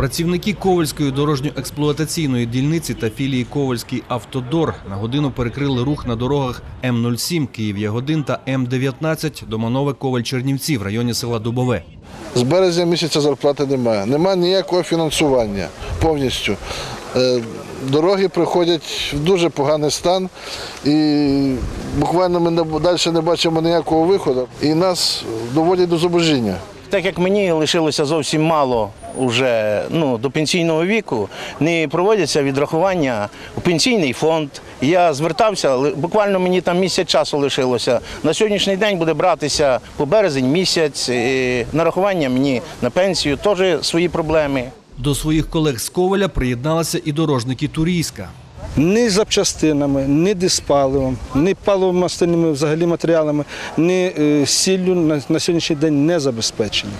Працівники Ковальської дорожньо-експлуатаційної дільниці та філії Ковальський автодор на годину перекрили рух на дорогах М07 Київ-Ягодин та М19 Доманове Коваль Чернівці в районі села Дубове. З березня місяця зарплати немає. Немає ніякого фінансування повністю. Е, Дороги приходять в дуже поганий стан і буквально ми далі не бачимо ніякого виходу і нас доводять до зубожіння. Так як мені лишилося зовсім мало уже ну, до пенсійного віку, не проводяться відрахування у пенсійний фонд. Я звертався, буквально мені там місяць часу лишилося. На сьогоднішній день буде братися по березень місяць. і нарахування мені на пенсію теж свої проблеми. До своїх колег з Коваля приєдналися і дорожники Турійська. Ні запчастинами, ні диспаливом, ні паливомастильними взагалі матеріалами, ні е, сіллю на, на сьогоднішній день не забезпечені.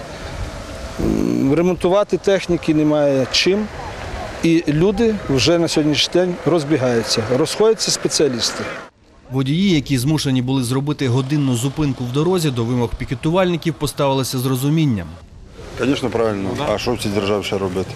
Ремонтувати техніки немає чим. І люди вже на сьогоднішній день розбігаються, розходяться спеціалісти. Водії, які змушені були зробити годинну зупинку в дорозі, до вимог пікетувальників поставилися з розумінням. Звісно, правильно. А що в цій державі ще робити?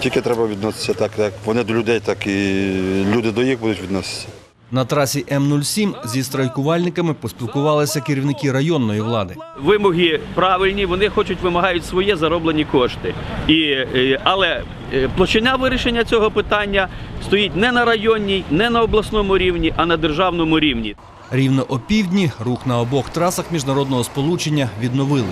Тільки треба відноситися так, як вони до людей, так і люди до їх будуть відноситися. На трасі М07 зі страйкувальниками поспілкувалися керівники районної влади. вимоги правильні, вони хочуть вимагають своє зароблені кошти. І, е, але е, площина вирішення цього питання стоїть не на районній, не на обласному рівні, а на державному рівні. Рівно опівдні рух на обох трасах міжнародного сполучення відновили.